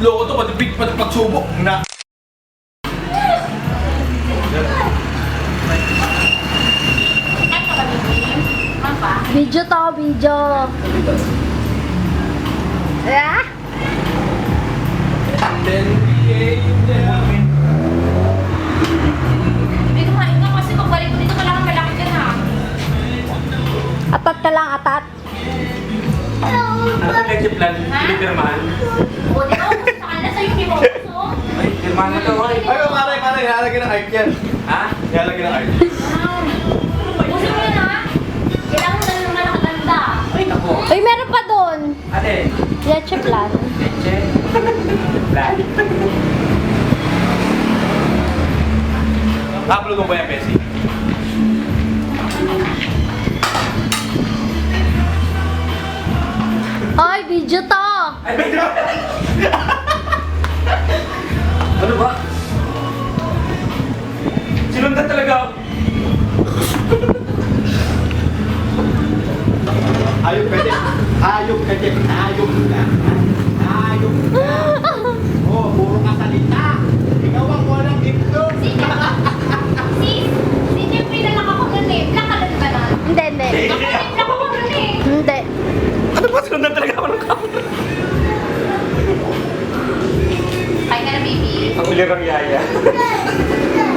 loko to, pati pig, pati pagsubok. Na. Video to, video. Ah? Then, Hindi kumain ka kasi pagbalik ko dito, kailangan malaki ka na. Atat ka lang, atat. Ano ba yung plan? Ha? Pinipirmahan? O, di ba? Gusto sa kanila sa'yo ni Moso. Ay, na to, oy. Ay, maray, maray, nilalagyan ng art yan. Ha? Nilalagyan ng art. Gusto mo yun, ha? Kailangan mo na naman nakaganda. Ay, naku. Uy, meron pa doon. Ate, Leche plan. leche. Plan. Upload mo ba yan, Bessie? Ay, video to. Ay, medyo. Ano ba? Sinundan talaga ako. Ayok ka din. Ayok ka din. Ayok ka. Ayok ka. Oh, puro ka salita. Ikaw ang walang itlog. Si Sis, si Jeffrey na lang ako nun eh. Black ka nun? Hindi, hindi. Black ako nun eh. Hindi. Ano ba? Sinundan talaga ako ng ulirang yaya.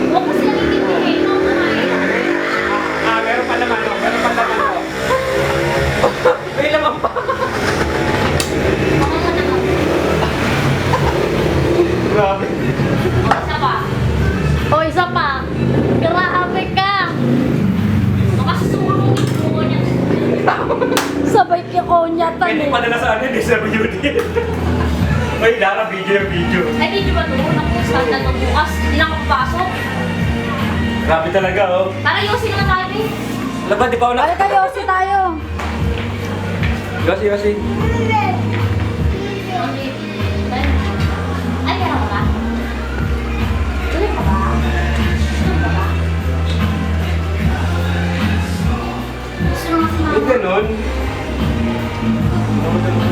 Huwag mo silang itindihin. Huwag mo. Ah, meron pa naman, oh. Meron pa naman, oh. May laman pa. Na. Grabe. Isa pa. O, isa pa. Grabe ka. Baka susulungin mo niya. Sabay kikonyatan Pwede eh. padala sa eh, sa beauty. Ay, Lara, video yung video. Ay, di ba ito? sandal ko bukas. Hindi lang ako papasok. Grabe talaga, oh. Tara, yosi na tayo, eh. Laban, di pa ulit. Ano tayo, yosi tayo? Yosi, yosi. Ay, meron ka ba? Tuloy ka ba? Tuloy ka ba? Gusto mo kasi mga... Huwag ganun. Huwag ganun.